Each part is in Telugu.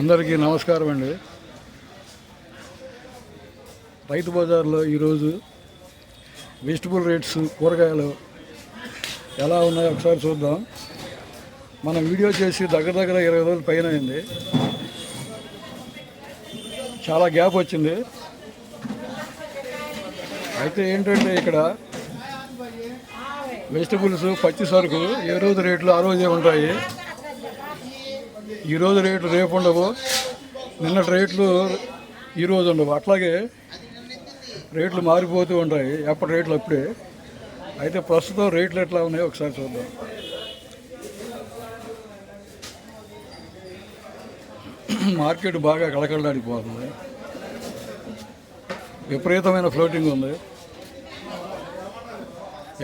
అందరికీ నమస్కారం అండి. రైతు బజార్లో ఈరోజు వెజిటబుల్ రేట్స్ కూరగాయలు ఎలా ఉన్నాయో ఒకసారి చూద్దాం. మనం వీడియో చేసి దగ్గర దగ్గర ఇరవై రోజుల పైన అయింది. చాలా గ్యాప్ వచ్చింది. అయితే ఏంటంటే ఇక్కడ వెజిటబుల్స్ పచ్చి సరుకు ఏ రోజు రేట్లు ఆ రోజే ఉంటాయి. ఈ రోజు రేట్లు రేపు ఉండవు. నిన్నటి రేట్లు ఈ రోజు ఉండవు. అట్లాగే రేట్లు మారిపోతూ ఉంటాయి. ఎప్పటి రేట్లు అప్పుడే. అయితే ప్రస్తుతం రేట్లు ఎట్లా ఉన్నాయో ఒకసారి చూద్దాం. మార్కెట్ బాగా కళకళలాడిపోతుంది విపరీతమైన ఫ్లోటింగ్ ఉంది.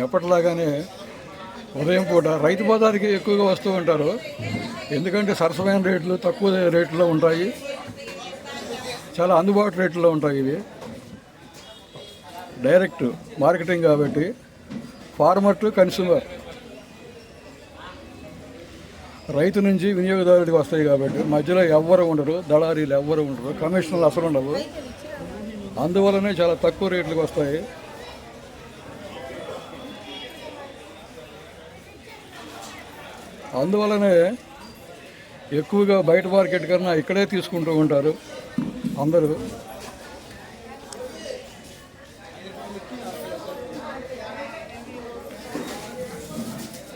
ఎప్పటిలాగానే ఉదయం పూట రైతు బజార్కి ఎక్కువగా వస్తూ ఉంటారు. ఎందుకంటే సరసమైన రేట్లు తక్కువ రేట్లో ఉంటాయి. చాలా అందుబాటు రేట్లో ఉంటాయి ఇవి. డైరెక్ట్ మార్కెటింగ్ కాబట్టి ఫార్మర్ టు కన్స్యూమర్. రైతు నుంచి వినియోగదారుడికి వస్తాయి కాబట్టి మధ్యలో ఎవ్వరు ఉండరు దళారీలు ఎవ్వరు ఉండరు కమిషనర్లు అసలు ఉండవు అందువలనే చాలా తక్కువ రేట్లకు వస్తాయి. అందువలనే ఎక్కువగా బయట మార్కెట్ కన్నా ఇక్కడే తీసుకుంటూ ఉంటారు అందరూ.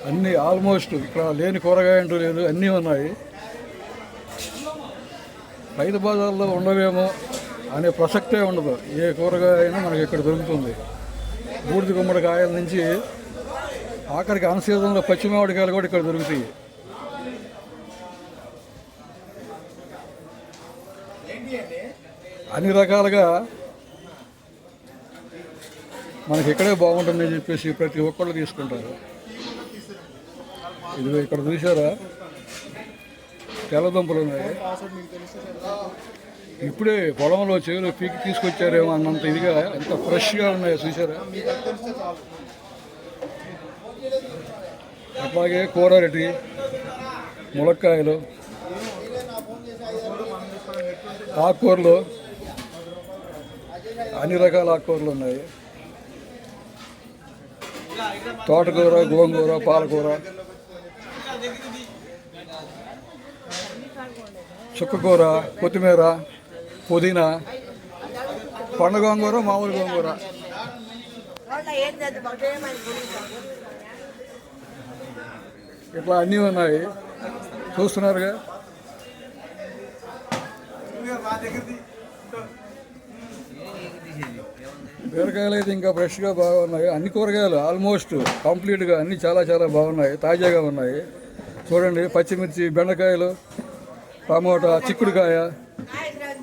అన్నీ ఆల్మోస్ట్ ఇక్కడ లేని కూరగాయ అంటూ లేదు అన్నీ ఉన్నాయి. రైతు బజార్లో ఉండవేమో అనే ప్రసక్తే ఉండదు. ఏ కూరగాయ అయినా మనకి ఇక్కడ దొరుకుతుంది. బూడిద గుమ్మడికాయల నుంచి ఆఖరికి అన్ సీజన్లో పచ్చిమామిడికాయలు కూడా ఇక్కడ దొరుకుతాయి. అన్ని రకాలుగా మనకి ఇక్కడే బాగుంటుందని చెప్పేసి ప్రతి ఒక్కళ్ళు తీసుకుంటారు. ఇది ఇక్కడ చూసారా తెల్లదుంపలు ఉన్నాయి ఇప్పుడే పొలంలో చేలు పీకి తీసుకొచ్చారేమో అన్నంత ఇదిగా ఎంత ఫ్రెష్గా ఉన్నాయో చూసారా అట్లాగే కూరరెడ్డి ములక్కాయలు ఆకుకూరలు అన్ని రకాల ఆకుకూరలు ఉన్నాయి. తోటకూర గోంగూర పాలకూర. చుక్కకూర కొత్తిమీర పుదీనా. పండు గోంగూర మామూలు గోంగూర. ఇట్లా అన్నీ ఉన్నాయి. చూస్తున్నారుగా? బీరకాయలు అయితే ఇంకా ఫ్రెష్గా బాగున్నాయి. అన్ని కూరగాయలు ఆల్మోస్ట్ కంప్లీట్గా అన్ని చాలా చాలా బాగున్నాయి. తాజాగా ఉన్నాయి. చూడండి పచ్చిమిర్చి బెండకాయలు టమోటా చిక్కుడుకాయ.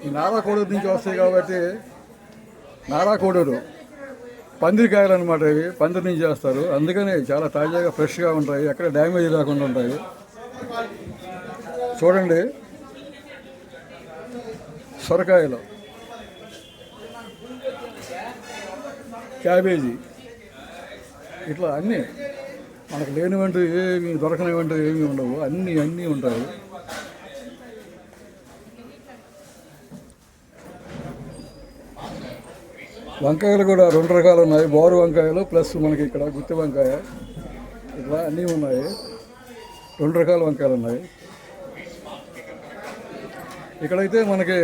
ఈ నారా కోడూరు నుంచి వస్తాయి కాబట్టి నారా కోడూరు పందిరికాయలు అనమాట ఇవి. పందిరి నుంచి చేస్తారు. అందుకని చాలా తాజాగా ఫ్రెష్గా ఉంటాయి. ఎక్కడ డ్యామేజ్ లేకుండా ఉంటాయి. చూడండి. సొరకాయలు. క్యాబేజీ. ఇట్లా అన్నీ. మనకు లేనివంటూ ఏమి దొరకనివంటూ ఏమీ ఉండవు. అన్నీ అన్నీ ఉంటాయి. వంకాయలు కూడా రెండు రకాలు ఉన్నాయి. బోరు వంకాయలు ప్లస్ మనకి ఇక్కడ గుత్తి వంకాయ. ఇట్లా అన్నీ ఉన్నాయి. రెండు రకాల వంకాయలు ఉన్నాయి. ఇక్కడైతే మనకి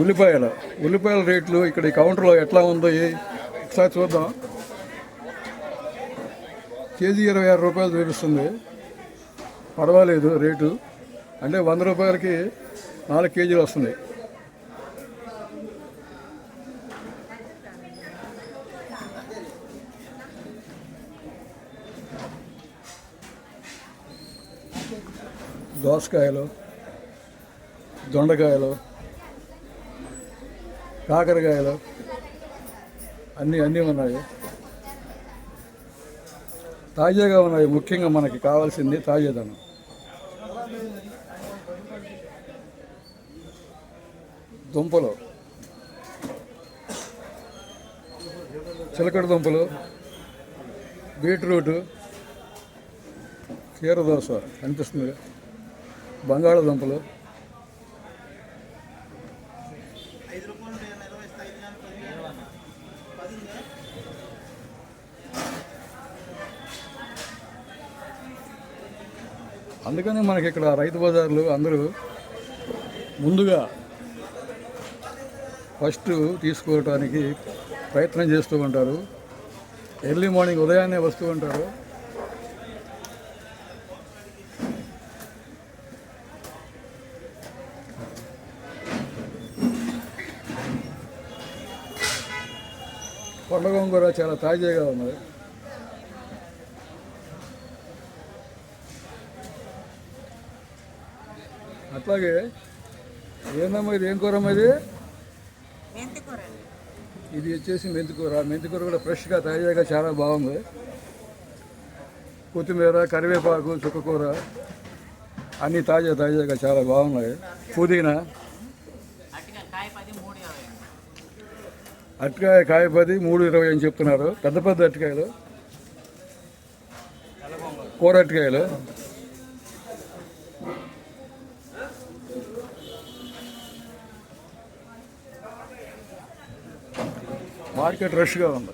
ఉల్లిపాయలు. ఉల్లిపాయల రేట్లు ఇక్కడ ఈ కౌంటర్లో ఎట్లా ఉందో? ఒకసారి చూద్దాం. కేజీ ఇరవై ఆరు రూపాయలు చూపిస్తుంది. పర్వాలేదు రేటు. అంటే వంద రూపాయలకి నాలుగు కేజీలు వస్తుంది. దోసకాయలు దొండకాయలు కాకరకాయలు అన్నీ అన్నీ ఉన్నాయి. తాజాగా ఉన్నాయి. ముఖ్యంగా మనకి కావాల్సింది తాజాదనం. దుంపలు. చిలకడ దుంపలు. బీట్రూటు. కీరదోస అనిపిస్తుంది కనిపిస్తుంది బంగాళదుంపలు. అందుకని మనకి ఇక్కడ రైతు బజార్లు అందరూ ముందుగా ఫస్ట్ తీసుకోవటానికి ప్రయత్నం చేస్తూ ఉంటారు. ఎర్లీ మార్నింగ్ ఉదయాన్నే వస్తూ ఉంటారు. కొండ గోంగూర చాలా తాజాగా ఉన్నది. అట్లాగే. ఏందమ్మా ఇది? ఏం కూరమ్మా ఇది? ఇది వచ్చేసి మెంతికూర. మెంతికూర కూడా ఫ్రెష్గా తాజాగా చాలా బాగుంది. కొత్తిమీర కరివేపాకు చుక్కకూర అన్నీ తాజా తాజాగా చాలా బాగున్నాయి. పుదీనా. అట్కాయ కాయ పది మూడు ఇరవై అరటికాయ మూడు ఇరవై అని చెప్తున్నారు. పెద్ద పెద్ద అరటికాయలు కూర అరటికాయలు మార్కెట్ రష్గా ఉంది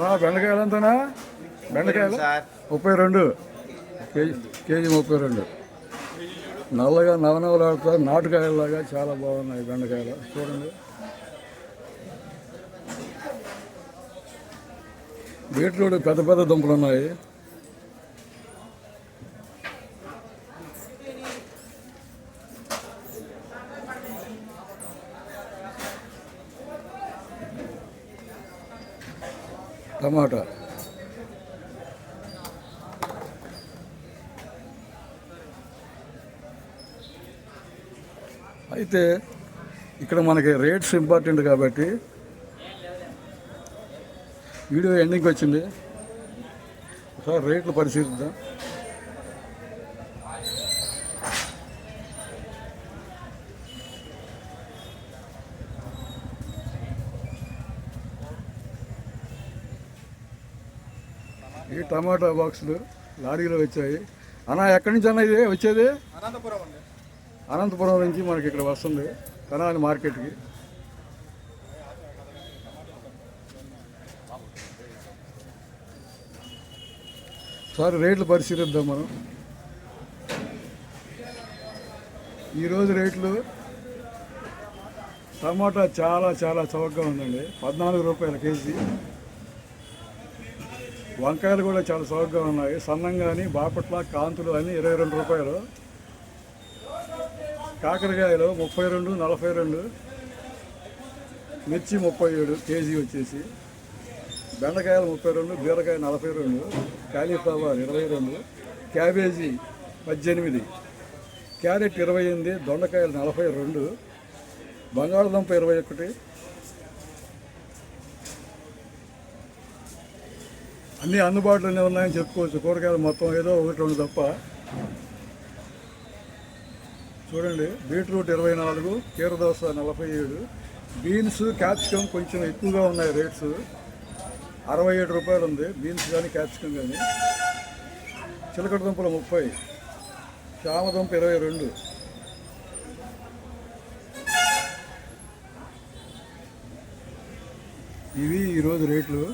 అలా బెండకాయలు ఎంతనా? బెండకాయలు ముప్పై రెండు కేజీ కేజీ ముప్పై రెండు. నల్లగా నవనవలాడుతా నాటుకాయలాగా చాలా బాగున్నాయి బెండకాయలు. చూడండి. బీట్రూట్ పెద్ద పెద్ద దుంపలు ఉన్నాయి. టమాటా. అయితే ఇక్కడ మనకి రేట్స్ ఇంపార్టెంట్ కాబట్టి వీడియో ఎండింగ్కి వచ్చింది. ఒకసారి రేట్లు పరిశీలిద్దాం. ఈ టమాటా బాక్సులు లారీలో వచ్చాయి. అన్న ఎక్కడి నుంచి అన్న ఇది? వచ్చేది? అనంతపురం అండి. అనంతపురం నుంచి మనకి ఇక్కడ వస్తుంది. తెనాలి మార్కెట్కి. సార్ రేట్లు పరిశీలిద్దాం మనం. ఈరోజు రేట్లు టమాటా చాలా చాలా చౌకగా ఉందండి. పద్నాలుగు రూపాయల కేజీ. వంకాయలు కూడా చాలా చౌకగా ఉన్నాయి. సన్నంగాని బాపట్ల కాంతులు అని ఇరవై రెండు రూపాయలు. కాకరకాయలు ముప్పై రెండు నలభై రెండు. మిర్చి ముప్పై ఏడు కేజీ వచ్చేసి. బెండకాయలు ముప్పై రెండు బీరకాయ నలభై రెండు కాలీఫ్లవర్ ఇరవై రెండు క్యాబేజీ పద్దెనిమిది క్యారెట్ ఇరవై ఎనిమిది దొండకాయలు నలభై రెండు బంగాళదుంప ఇరవై ఒకటి అన్నీ అందుబాటులోనే ఉన్నాయని చెప్పుకోవచ్చు. కూరగాయలు మొత్తం ఏదో ఒకటి రెండు తప్ప. చూడండి బీట్రూట్ ఇరవై నాలుగు కీరదోస నలభై ఏడు బీన్స్ క్యాప్సికమ్ కొంచెం ఎక్కువగా ఉన్నాయి రేట్స్. అరవై ఏడు రూపాయలు ఉంది బీన్స్ కానీ క్యాప్సికమ్ కానీ. చిలకడ దుంపలు ముప్పై చామదుంప ఇరవై రెండు. ఇవి ఈరోజు రేట్లు.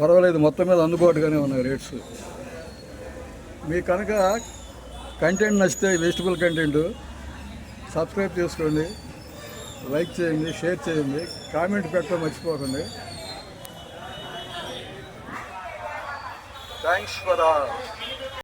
పర్వాలేదు మొత్తం మీద అందుబాటుగానే ఉన్నాయి రేట్స్. మీకు కనుక కంటెంట్ నచ్చితే వెజిటబుల్ కంటెంట్ సబ్స్క్రైబ్ చేసుకోండి లైక్ చేయండి షేర్ చేయండి కామెంట్ పెట్టడం మర్చిపోకండి. Thanks for